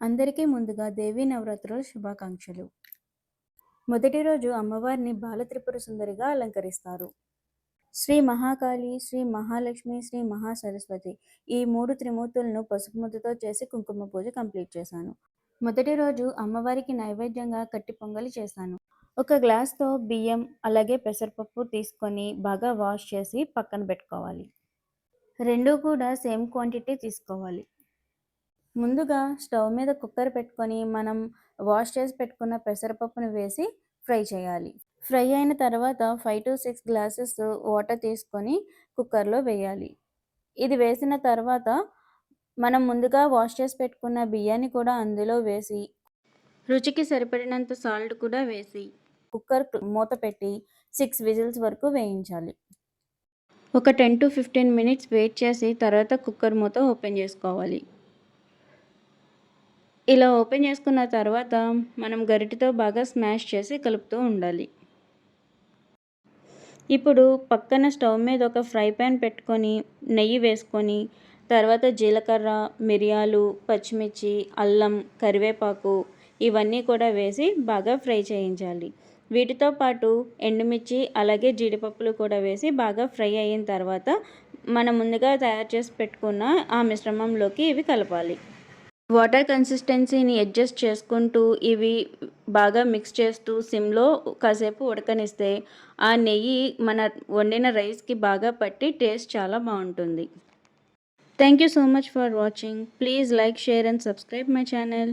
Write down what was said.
అందరికీ ముందుగా దేవీ నవరాత్రుల శుభాకాంక్షలు. మొదటి రోజు అమ్మవారిని బాలత్రిపుర సుందరిగా అలంకరిస్తారు. శ్రీ మహాకాళి శ్రీ మహాలక్ష్మి శ్రీ మహాసరస్వతి ఈ మూడు త్రిమూర్తులను పసుపు ముద్దతో చేసి కుంకుమ పూజ కంప్లీట్ చేశాను. మొదటి రోజు అమ్మవారికి నైవేద్యంగా కట్టి పొంగలి చేశాను. ఒక గ్లాస్తో బియ్యం అలాగే పెసరపప్పు తీసుకొని బాగా వాష్ చేసి పక్కన పెట్టుకోవాలి. రెండు కూడా సేమ్ క్వాంటిటీ తీసుకోవాలి. ముందుగా స్టవ్ మీద కుక్కర్ పెట్టుకొని మనం వాష్ చేసి పెట్టుకున్న పెసరపప్పును వేసి ఫ్రై చేయాలి. ఫ్రై అయిన తర్వాత five to six glasses water తీసుకొని కుక్కర్లో వేయాలి. ఇది వేసిన తర్వాత మనం ముందుగా వాష్ చేసి పెట్టుకున్న బియ్యాన్ని కూడా అందులో వేసి రుచికి సరిపడినంత సాల్ట్ కూడా వేసి కుక్కర్ మూత పెట్టి సిక్స్ విజిల్స్ వరకు వేయించాలి. ఒక ten to fifteen minutes wait చేసి తర్వాత కుక్కర్ మూత ఓపెన్ చేసుకోవాలి. ఇలా ఓపెన్ చేసుకున్న తర్వాత మనం గరిటితో బాగా స్మాష్ చేసి కలుపుతూ ఉండాలి. ఇప్పుడు పక్కన స్టవ్ మీద ఒక ఫ్రై ప్యాన్ పెట్టుకొని నెయ్యి వేసుకొని తర్వాత జీలకర్ర మిరియాలు పచ్చిమిర్చి అల్లం కరివేపాకు ఇవన్నీ కూడా వేసి బాగా ఫ్రై చేయించాలి. వీటితో పాటు ఎండుమిర్చి అలాగే జీడిపప్పులు కూడా వేసి బాగా ఫ్రై అయిన తర్వాత మనం ముందుగా తయారు చేసి పెట్టుకున్న ఆ మిశ్రమంలోకి ఇవి కలపాలి. వాటర్ కన్సిస్టెన్సీని అడ్జస్ట్ చేసుకుంటూ ఇవి బాగా మిక్స్ చేస్తూ సిమ్లో కాసేపు ఉడకనిస్తే ఆ నెయ్యి మన వండిన రైస్కి బాగా పట్టి టేస్ట్ చాలా బాగుంటుంది. Thank you so much for watching please like share and subscribe my channel